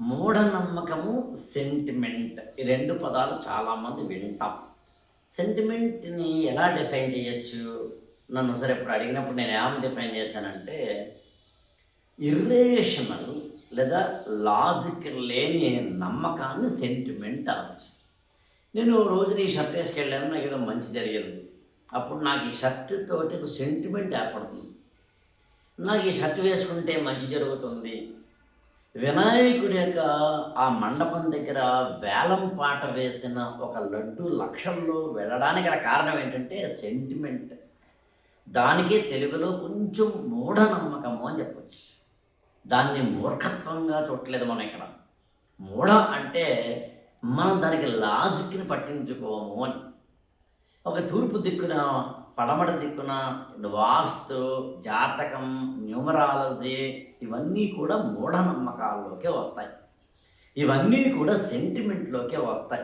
మూఢనమ్మకము sentiment ఈ రెండు పదాలు చాలామంది వింటాం. సెంటిమెంట్ని ఎలా డిఫైన్ చేయొచ్చు? నన్ను సరే ఇప్పుడు అడిగినప్పుడు నేను ఏమని డిఫైన్ చేశానంటే ఇర్రేషనల్ లేదా లాజిక్ లేని నమ్మకాన్ని సెంటిమెంట్ అనవచ్చు నేను రోజున ఈ షర్ట్ వేసుకెళ్ళాను నాకు ఏదో మంచి జరిగింది. అప్పుడు నాకు ఈ షర్ట్ తోటి ఒక సెంటిమెంట్ ఏర్పడుతుంది. నాకు ఈ షర్ట్ వేసుకుంటే మంచి జరుగుతుంది. వినాయకుడి యొక్క ఆ మండపం దగ్గర వేలం పాట వేసిన ఒక లడ్డు లక్షల్లో వెళ్ళడానికి గల కారణం ఏంటంటే సెంటిమెంట్ దానికే తెలుగులో కొంచెం మూఢనమ్మకము అని చెప్పొచ్చు. దాన్ని మూర్ఖత్వంగా చూడలేదు మనం ఇక్కడ. మూఢ అంటే మనం దానికి లాజిక్ని పట్టించుకోము అని. ఒక తూర్పు దిక్కున పడమట దిక్కున వాస్తు జాతకం న్యూమరాలజీ ఇవన్నీ కూడా మూఢనమ్మకాల్లోకే వస్తాయి. ఇవన్నీ కూడా సెంటిమెంట్లోకే వస్తాయి.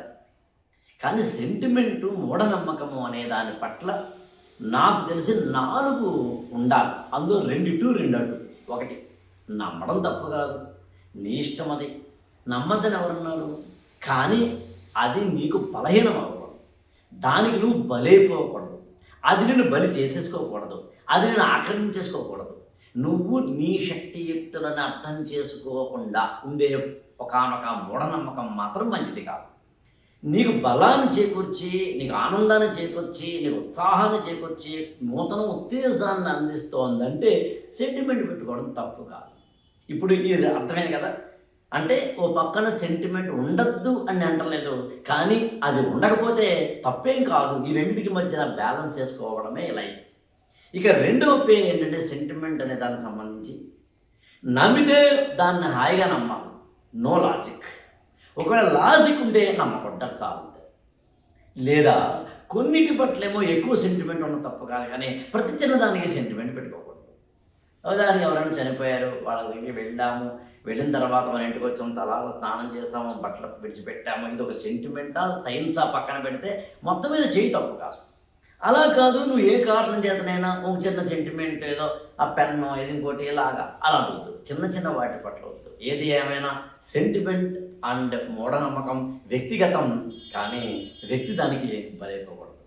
కానీ సెంటిమెంటు మూఢనమ్మకము అనే దాని పట్ల నాకు తెలిసి నాలుగు ఉండాలి. అందులో రెండిటు రెండు అడ్డు ఒకటి నమ్మడం తప్పు కాదు. నీ ఇష్టం అది నమ్మద్దని ఎవరున్నారు? కానీ అది నీకు బలహీనం అవ్వకూడదు దానికి నువ్వు బలైపోకూడదు అది నేను బలి చేసేసుకోకూడదు. అది నేను ఆక్రమించేసుకోకూడదు. నువ్వు నీ శక్తియుక్తులను అర్థం చేసుకోకుండా ఉండే ఒకనొక మూఢనమ్మకం మాత్రం మంచిది కాదు. నీకు బలాన్ని చేకూర్చి నీకు ఆనందాన్ని చేకూర్చి నీకు ఉత్సాహాన్ని చేకూర్చి నూతన ఉత్తేజాన్ని అందిస్తోందంటే సెంటిమెంట్ పెట్టుకోవడం తప్పు కాదు. ఇప్పుడు ఇది అర్థమైంది కదా? అంటే ఓ పక్కన సెంటిమెంట్ ఉండద్దు అని అంటలేదు. కానీ అది ఉండకపోతే తప్పేం కాదు. ఈ రెండింటికి మధ్యన బ్యాలెన్స్ చేసుకోవడమే లైఫ్ ఇక రెండవ పే ఏంటంటే సెంటిమెంట్ అనే దానికి సంబంధించి. నమ్మితే దాన్ని హాయిగా నమ్మాలి. నో లాజిక్ ఒకవేళ లాజిక్ ఉంటే నమ్మకుంటారు సార్. లేదా కొన్నిటి పట్లేమో ఎక్కువ సెంటిమెంట్ ఉన్న తప్పు కాదు. కానీ ప్రతి చిన్నదానికి సెంటిమెంట్ పెట్టుకోకూడదు. ఉదాహరణ ఎవరైనా చనిపోయారు వాళ్ళ దగ్గరికి వెళ్ళాము. వెళ్ళిన తర్వాత మన ఇంటికి వచ్చాము తలాలో స్నానం చేసాము బట్టలు విడిచిపెట్టాము. ఇది ఒక సెంటిమెంటా సైన్సా పక్కన పెడితే మొత్తం మీద చేయి తప్పు కాదు. అలా కాదు నువ్వు ఏ కారణం చేతనైనా ఒక చిన్న సెంటిమెంట్ ఏదో ఆ పెన్ను ఇది ఇంకోటి ఇలాగా అలా వద్దు చిన్న చిన్న వాటి పట్ల వద్దు ఏది ఏమైనా సెంటిమెంట్ అండ్ మూఢనమ్మకం వ్యక్తిగతం కానీ వ్యక్తి దానికి బలైపోకూడదు.